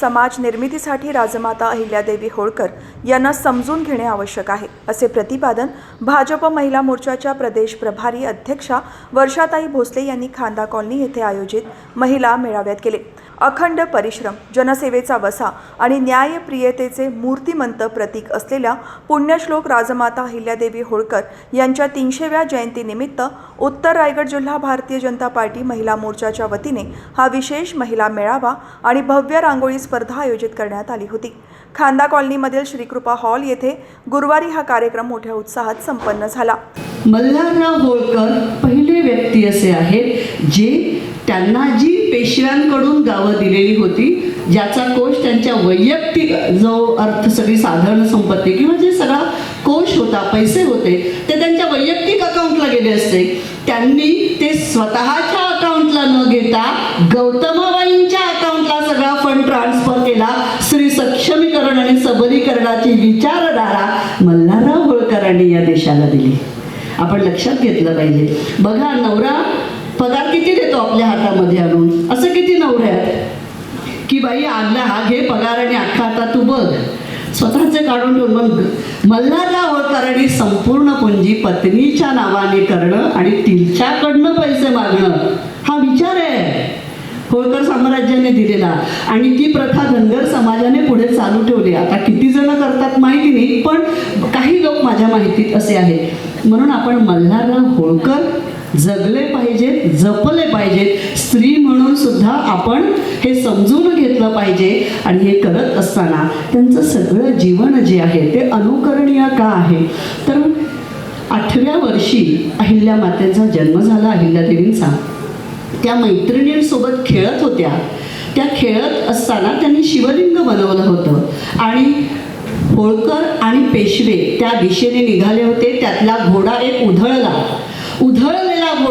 समाज निर्मितीसाठी राजमाता अहिल्यादेवी होळकर यांना समजून घेणे आवश्यक आहे असे प्रतिपादन भाजप महिला मोर्चाच्या प्रदेश प्रभारी अध्यक्षा वर्षाताई भोसले यांनी खांदा कॉलनी येथे आयोजित महिला मेळाव्यात केले. अखंड परिश्रम जनसेवेचा वसा आणि न्यायप्रियतेचे मूर्तिमंत प्रतीक असलेल्या पुण्यश्लोक राजमाता अहिल्यादेवी होळकर यांच्या तीनशेव्या जयंतीनिमित्त उत्तर रायगड जिल्हा भारतीय जनता पार्टी महिला मोर्चाच्या वतीने हा विशेष महिला मेळावा आणि भव्य रांगोळी स्पर्धा आयोजित करण्यात आली होती. खांदा कॉलनीमधील श्रीकृपा हॉल येथे गुरुवारी हा कार्यक्रम मोठ्या उत्साहात संपन्न झाला. मल्हारराव होळकर पहिले व्यक्ती असे आहेत जे त्यांना जी पेशव्यांकडून गावं दिलेली होती ज्याचा कोश त्यांच्या वैयक्तिक जो अर्थ सगळी साधारण संपत्ती किंवा जे सगळा कोश होता पैसे होते ते त्यांच्या वैयक्तिक अकाउंटला गेले असते. त्यांनी ते स्वतःच्या अकाउंटला न घेता गौतमाबाईंच्या अकाउंटला सगळा फंड ट्रान्सफर केला. श्री सक्षमीकरण आणि सबलीकरणाची विचारधारा मल्हारराव होळकरांनी या देशाला दिली. आपण लक्षात घेतलं पाहिजे. बघा नवरा पगार किती देतो आपल्या हातामध्ये आणून? असं किती नवरे की बाई आणला हा घे पगार आणि अख्खा आता तू बघ. स्वतःचे काढून ठेवून मग मल्हारला होळकरांनी संपूर्ण पुंजी पत्नीच्या नावाने करणं आणि तिच्याकडनं पैसे मागणं. हा विचार आहे. होळकर साम्राज्याने दिलेला. आणि ती प्रथा धनगर समाजाने पुढे चालू ठेवली. आता किती जण करतात माहिती नाही पण काही लोक माझ्या माहितीत असे आहेत. म्हणून आपण मल्हारराव होळकर जगले पाहिजेत जपले पाहिजेत. स्त्री म्हणून सुद्धा आपण हे समजून घेतलं पाहिजे आणि हे करत असताना त्यांचं सगळं जीवन जे आहे ते अनुकरणीय का आहे? तर आठव्या वर्षी अहिल्या मातेचा जन्म झाला अहिल्यादेवींचा त्या मैत्रिणींसोबत खेळत होत्या. त्या खेळत असताना त्यांनी शिवलिंग बनवलं होतं. आणि होळकर आणि पेशवे त्या दिशेने निघाले होते. त्यातला घोडा एक उधळला. उधळ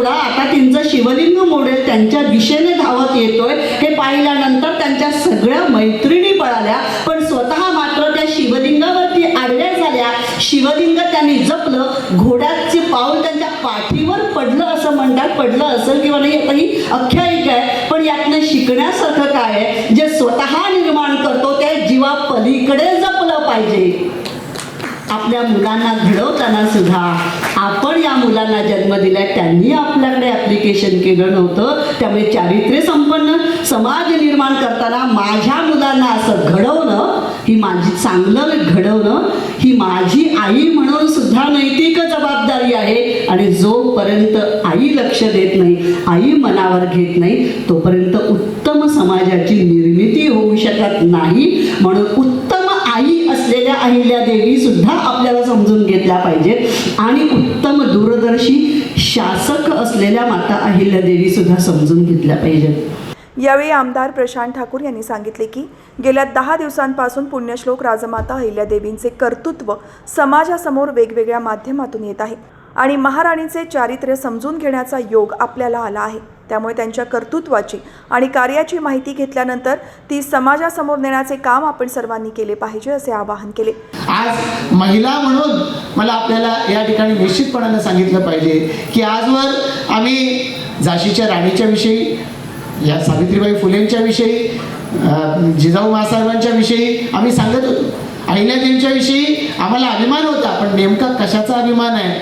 घोडा आता त्यांचं शिवलिंग मोडेल त्यांच्या दिशेने धावत येतोय. हे पाहिल्यानंतर त्यांच्या सगळ्या मैत्रिणी पळाल्या पण स्वतः मात्र त्या शिवलिंगावरती आडव्या झाल्या. शिवलिंग त्यांनी जपलं घोड्याचे पाऊल त्यांच्या पाठीवर पडलं असं म्हणतात. पडलं असेल किंवा नाही आता ही आख्यायिका आहे पण यातनं शिकण्यासारखं काय आहे? जे स्वतः निर्माण करतो त्या जीवा पलीकडे जपलं पाहिजे. आपल्या मुलांना घडवताना सुद्धा आपण या मुलांना जन्म दिला त्यांनी आपल्याकडे ॲप्लिकेशन केलं नव्हतं. त्यामुळे चारित्र्य संपन्न समाज निर्माण करताना माझ्या मुलांना असं घडवणं ही माझी चांगलं घडवणं ही माझी आई म्हणून सुद्धा नैतिक जबाबदारी आहे. आणि जोपर्यंत आई लक्ष देत नाही आई मनावर घेत नाही तोपर्यंत उत्तम समाजाची निर्मिती होऊ शकत नाही. म्हणून उत्तम असलेल्या माता अहिल्या देवी सुद्धा समजून घेतल्या पाहिजेत. यावेळी आमदार प्रशांत ठाकूर यांनी सांगितले की गेल्या दहा दिवसांपासून पुण्यश्लोक राजमाता अहिल्यादेवींचे कर्तृत्व समाजासमोर वेगवेगळ्या माध्यमातून येत आहे आणि महाराणीचे चारित्र्य समजून घेण्याचा योग आपल्याला आला आहे. त्यामुळे त्यांच्या कर्तृत्वाची आणि कार्याची माहिती घेतल्यानंतर ती समाजासमोर नेण्याचे काम आपण सर्वांनी केले पाहिजे असे आवाहन केले. आज महिला म्हणून मला आपल्याला या ठिकाणी निश्चितपणानं सांगितलं पाहिजे की आजवर आम्ही झाशीच्या राणीच्या विषयी या सावित्रीबाई फुलेंच्या विषयी जिजाऊ महासाहेबांच्या विषयी आम्ही सांगत होतो. अहिल्यादेवीच्या विषयी आम्हाला अभिमान होता पण नेमका कशाचा अभिमान आहे?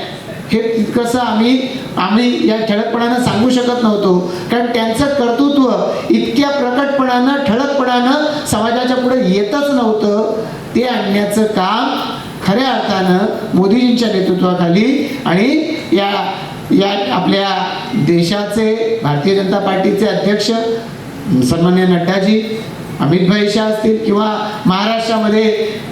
हे तितकंसं आम्ही आम्ही या ठळकपणानं सांगू शकत नव्हतो. कारण त्यांचं कर्तृत्व इतक्या प्रकटपणानं ठळकपणानं समाजाच्या पुढे येतच नव्हतं. ते आणण्याचं काम खऱ्या अर्थानं मोदीजींच्या नेतृत्वाखाली आणि या या आपल्या देशाचे भारतीय जनता पार्टीचे अध्यक्ष सन्मान्य नड्डाजी अमित भाई शाह असतील किंवा महाराष्ट्रामध्ये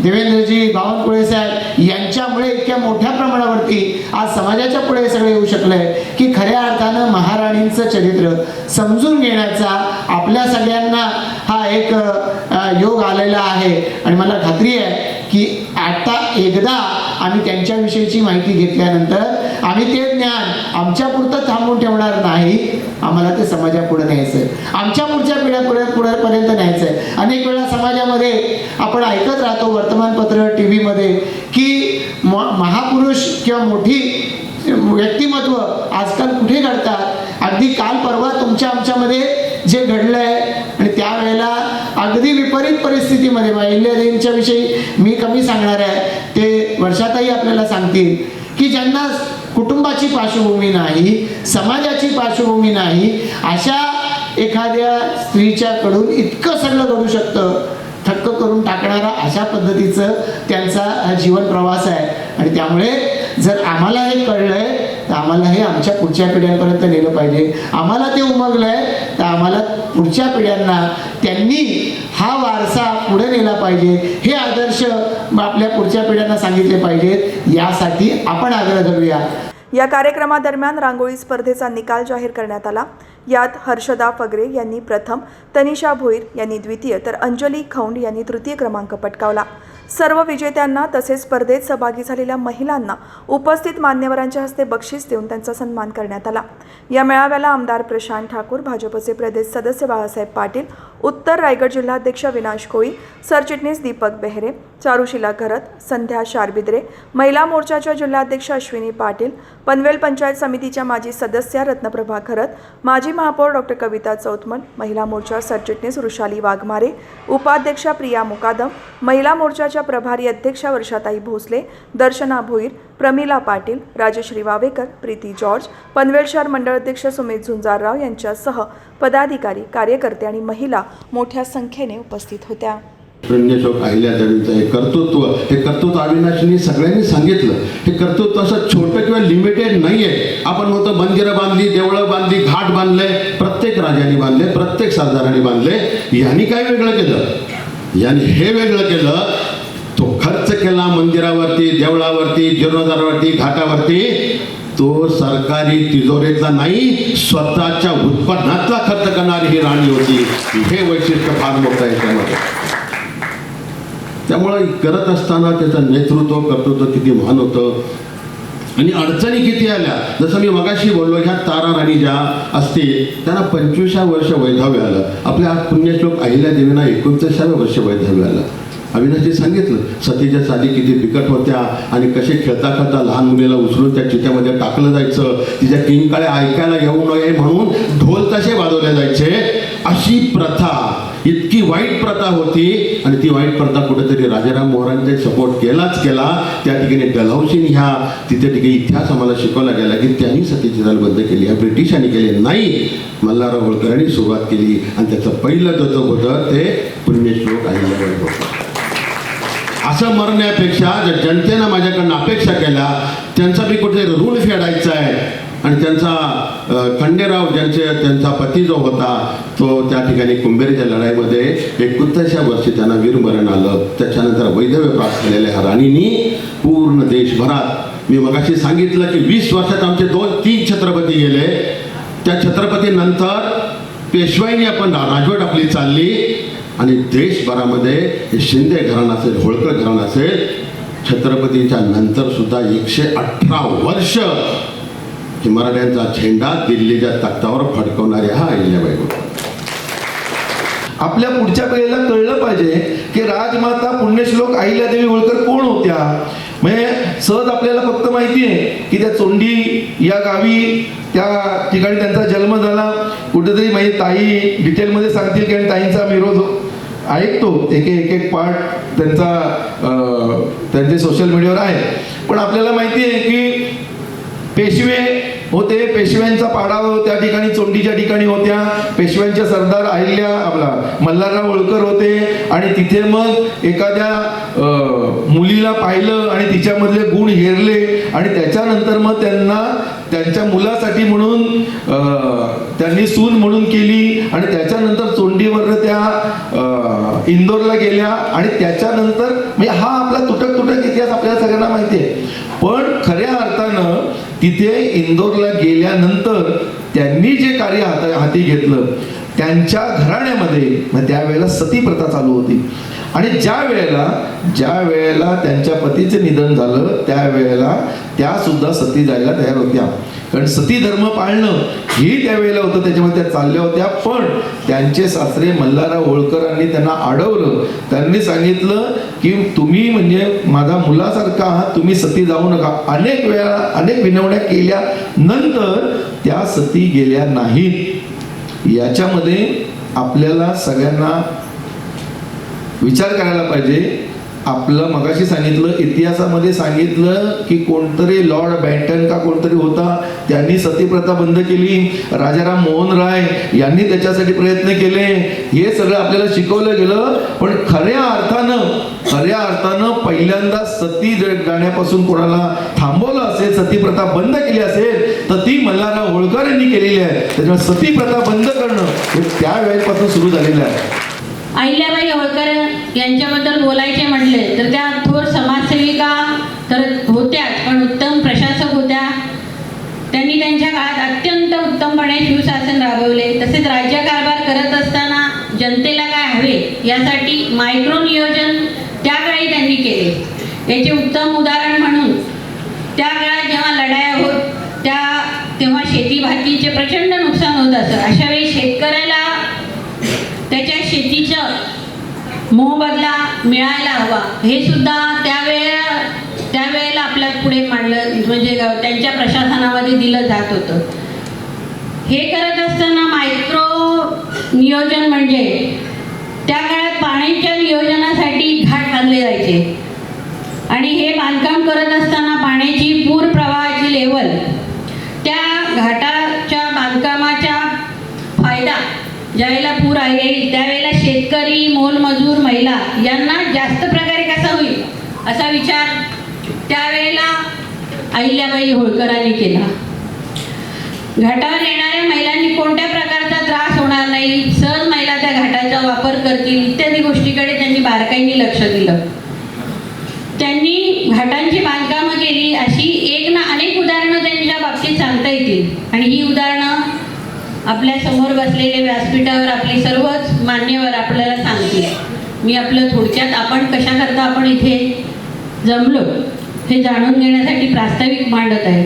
देवेंद्रजी बावनकुळे साहेब यांच्यामुळे इतक्या मोठ्या प्रमाणावरती आज समाजाच्या पुढे सगळं येऊ शकलंय की खऱ्या अर्थानं महाराणींचं चरित्र समजून घेण्याचा आपल्या सगळ्यांना हा एक योग आलेला आहे. आणि मला खात्री आहे की एकदा आम्ही त्यांच्याविषयीची माहिती घेतल्यानंतर आम्ही ते ज्ञान आमच्यापुरतं थांबून ठेवणार नाही. आम्हाला ते समाजापुढे न्यायचं आहे आमच्या पुढच्या पिढ्या पुढे पुढेपर्यंत न्यायचं आहे अनेक वेळा समाजामध्ये आपण ऐकत राहतो वर्तमानपत्र टी व्हीमध्ये की म महापुरुष किंवा मोठी व्यक्तिमत्व आजकाल कुठे घडतात? अगदी काल परवा तुमच्या आमच्यामध्ये जे घडलंय आहे अगदी विपरीत परिस्थितीमध्ये इंडिया विषयी मी कमी सांगणार आहे. ते वर्षातही आपल्याला सांगतील की ज्यांना कुटुंबाची पार्श्वभूमी नाही समाजाची पार्श्वभूमी नाही अशा एखाद्या स्त्रीच्याकडून इतकं सगळं घडू शकतं थक्क करून टाकणारा अशा पद्धतीचं त्यांचा हा जीवन प्रवास आहे. आणि त्यामुळे जर आम्हाला हे कळलंय तर आम्हाला हे आमच्या पुढच्या पिढ्यांपर्यंत नेलं पाहिजे. आम्हाला ते उमगलंय तर आम्हाला पुढच्या पिढ्यांना त्यांनी हा वारसा पुढे नेला पाहिजे. हे आदर्श आपल्या पुढच्या पिढ्यांना सांगितले पाहिजेत यासाठी आपण आग्रह धरूया. या कार्यक्रमादरम्यान रांगोळी स्पर्धेचा निकाल जाहीर करण्यात आला. यात हर्षदा फगरे यांनी प्रथम तनिषा भोईर यांनी द्वितीय तर अंजली खौंड यांनी तृतीय क्रमांक पटकावला. सर्व विजेत्यांना तसेच स्पर्धेत सहभागी झालेल्या महिलांना उपस्थित मान्यवरांच्या हस्ते बक्षीस देऊन त्यांचा सन्मान करण्यात आला. या मेळाव्याला आमदार प्रशांत ठाकूर भाजपचे प्रदेश सदस्य बाळासाहेब पाटील उत्तर रायगड जिल्हाध्यक्ष विनाश कोळी सरचिटणीस दीपक बेहरे चारुशिला घरत संध्या शारबिद्रे महिला मोर्चाच्या जिल्हाध्यक्ष अश्विनी पाटील पनवेल पंचायत समितीच्या माजी सदस्या रत्नप्रभा खरत माजी महापौर डॉक्टर कविता चौतमल महिला मोर्चा सरचिटणीस वृषाली वाघमारे उपाध्यक्षा प्रिया मुकादम महिला मोर्चाच्या प्रभारी अध्यक्षा वर्षाताई भोसले दर्शना भोईर प्रमिला पाटील राजश्री वावेकर प्रीती जॉर्ज पनवेल शहर मंडळ अध्यक्ष सुमित झुंजारराव यांच्यासह पदाधिकारी कार्यकर्ते आणि महिला मोठ्या संख्येने उपस्थित होत्या. पुण्यशोक अहिल्यादेवीचं हे कर्तृत्व हे कर्तृत्व अविनाशनी सगळ्यांनी सांगितलं. हे कर्तृत्व असं छोटं किंवा लिमिटेड नाही आहे आपण म्हणतो मंदिरं बांधली देवळं बांधली घाट बांधले प्रत्येक राजाने बांधले प्रत्येक सरदाराने बांधले यांनी काय वेगळं केलं? यांनी हे वेगळं केलं तो खर्च केला मंदिरावरती देवळावरती जीर्णोद्धारावरती घाटावरती. तो सरकारी तिजोरीचा नाही स्वतःच्या उत्पन्नाचा खर्च करणारी ही राणी होती. हे वैशिष्ट्य फार मोठं आहे त्यामध्ये. त्यामुळं करत असताना त्याचं नेतृत्व कर्तृत्व किती महान होतं. आणि अडचणी किती आल्या. जसं मी मगाशी बोललो ह्या तारा राणी ज्या असतील त्यांना पंचवीसा वर्ष वैधाव्य आलं. आपल्या पुण्यश्लोक अहिल्या देवींना एकोणतीसाव्या वर्ष वैधाव्य आलं. अविनाशजी सांगितलं सतीच्या साधी किती बिकट होत्या आणि कसे खेळता खेळता लहान मुलीला उचलून त्या चित्यामध्ये टाकलं जायचं. तिच्या किंकाळे ऐकायला येऊ नये म्हणून ढोल तसे वाजवले जायचे. अशी प्रथा इतकी वाईट प्रथा होती आणि ती वाईट प्रथा कुठेतरी राजाराम मोहरांचा सपोर्ट केलाच केला. त्या ठिकाणी डलहौसीन ह्या तिथे ठिकाणी इतिहास आम्हाला शिकवला गेला की त्यांनी सतीची चाल बंद केली. या ब्रिटिशांनी केली नाही. मल्हारराव होळकरांनी सुरुवात केली आणि त्याचं पहिलं दत्तक होतं ते पुण्यश्लोक अहिल्याबाई होतं. असं मरण्यापेक्षा जर जनतेनं माझ्याकडनं अपेक्षा केल्या त्यांचा मी कुठेतरी ऋण फेडायचा आहे. आणि त्यांचा खंडेराव ज्यांचे त्यांचा पती जो होता तो त्या ठिकाणी कुंभेरीच्या लढाईमध्ये एकोणतीसच्या वर्षी त्यांना वीरमरण आलं. त्याच्यानंतर वैधव्य प्राप्त झालेल्या ह्या राणींनी पूर्ण देशभरात मी मगाशी सांगितलं की वीस वर्षात आमचे दोन तीन छत्रपती गेले. त्या छत्रपतीनंतर पेशवाईने आपण राजवट आपली चालली. आणि देशभरामध्ये हे शिंदे घराणं असेल होळकर घराणं असेल छत्रपतीच्या नंतर सुद्धा एकशे अठरा वर्ष हे मराठ्यांचा झेंडा दिल्लीच्या तख्तावर फडकवणाऱ्या हा अहिल्याबाई होत्या आपल्या पुढच्या पिढीला कळलं पाहिजे की राजमाता पुण्यश्लोक अहिल्यादेवी होळकर कोण होत्या? म्हणजे सहज आपल्याला फक्त माहिती आहे की त्या चोंडी या गावी त्या ठिकाणी त्यांचा जन्म झाला. कुठेतरी म्हणजे ताई डिटेलमध्ये सांगतील की आणि ताईंचा विरोध रोज ऐकतो. एक एक एक पार्ट त्यांचा त्यांचे सोशल मीडियावर आहे. पण आपल्याला माहिती आहे की पेशवे होते. पेशव्यांचा पाडा त्या ठिकाणी चोंडीच्या ठिकाणी होत्या. पेशव्यांच्या सरदार अहिल्या आपला मल्हारराव होळकर होते. आणि तिथे मग एखाद्या मुलीला पाहिलं आणि तिच्यामधले गुण हेरले. आणि त्याच्यानंतर मग त्यांना त्यांच्या मुलासाठी म्हणून त्यांनी सून म्हणून केली. आणि त्याच्यानंतर चोंडीवर त्या इंदोरला गेल्या. आणि त्याच्यानंतर म्हणजे हा आपला तुटक तुटक इतिहास आपल्याला सगळ्यांना माहिती आहे. पण खऱ्या अर्थानं तिथे इंदोरला गेल्यानंतर त्यांनी जे कार्य हाता हाती घेतलं त्यांच्या घराण्यामध्ये मग त्यावेळेला सती प्रथा चालू होती. आणि ज्या वेळेला ज्या वेळेला त्यांच्या पतीचे निधन झालं त्यावेळेला त्या सुद्धा सती जायला तयार होत्या. कारण सती धर्म पाळणं ही त्यावेळेला होतं त्याच्यामध्ये त्या चालल्या होत्या. पण त्यांचे सासरे मल्हारराव होळकरांनी त्यांना अडवलं त्यांनी सांगितलं की तुम्ही म्हणजे माझा मुलासारखा आहात तुम्ही सती जाऊ नका. अनेक वेळा अनेक विनवण्या केल्या. नंतर त्या सती गेल्या नाहीत. याच्यामध्ये आपल्याला सगळ्यांना विचार करायला पाहिजे. आपलं मगाशी सांगितलं इतिहासामध्ये सांगितलं की कोणतरी लॉर्ड बँटन का कोणतरी होता त्यांनी सतीप्रथा बंद केली. राजाराम मोहन राय यांनी त्याच्यासाठी प्रयत्न केले. हे सगळं आपल्याला शिकवलं गेलं पण खऱ्या अर्थानं खऱ्या अर्थानं पहिल्यांदा सती जर जाण्यापासून कोणाला थांबवलं असेल सतीप्रथा बंद केली असेल तर ती मल्हारराव होळकर यांनी केलेली आहे. त्याच्यामुळे सतीप्रथा बंद करणं हे त्या वेळेपासून सुरू झालेलं आहे. अहिल्याबाई होळकर यांच्याबद्दल बोलायचे म्हटले तर त्या थोर समाजसेविका तर होत्याच पण उत्तम प्रशासक होत्या. त्यांनी त्यांच्या काळात अत्यंत उत्तमपणे शिवशासन राबवले. तसेच राज्यकारभार करत असताना जनतेला काय हवे यासाठी मायक्रो नियोजन त्यावेळी त्यांनी केले. याचे उत्तम उदाहरण म्हणून त्या काळात जेव्हा लढाया होत त्या तेव्हा शेती भातीचे प्रचंड नुकसान होत असत. अशा वेळी शेतकऱ्याला त्याच्या शेतीचं मोबदला मिळायला हवा. हे सुद्धा त्यावेळेला त्यावेळेला आपल्या पुढे मांडलं. म्हणजे त्यांच्या प्रशासनामध्ये दिलं जात होतं. हे करत असताना मायक्रो नियोजन म्हणजे त्या काळात पाण्याच्या नियोजनासाठी घाट बांधले जायचे. आणि हे बांधकाम करत असताना पाण्याची पूर प्रवाहाची लेवल त्या घाटा ज्यावेळेला पूर आहे त्यावेळेला शेतकरी मोलमजूर महिला यांना जास्त प्रकारे कसा होईल असा विचार त्यावेळेला अहिल्याबाई होळकरांनी केला. घाटावर येणाऱ्या महिलांनी कोणत्या प्रकारचा त्रास होणार नाही सहज महिला त्या घाटाचा वापर करतील इत्यादी गोष्टीकडे त्यांनी बारकाईने लक्ष दिलं. त्यांनी घाटांची बांधकामं केली अशी एक ना अनेक उदाहरणं त्यांच्या बाबतीत सांगता येतील. आणि ही उदाहरणं आपल्यासमोर बसलेले व्यासपीठावर आपले सर्वच मान्यवर आपल्याला सांगतील. मी आपलं थोडक्यात आपण कशाकरता आपण इथे जमलो हे जाणून घेण्यासाठी प्रास्ताविक मांडत आहे.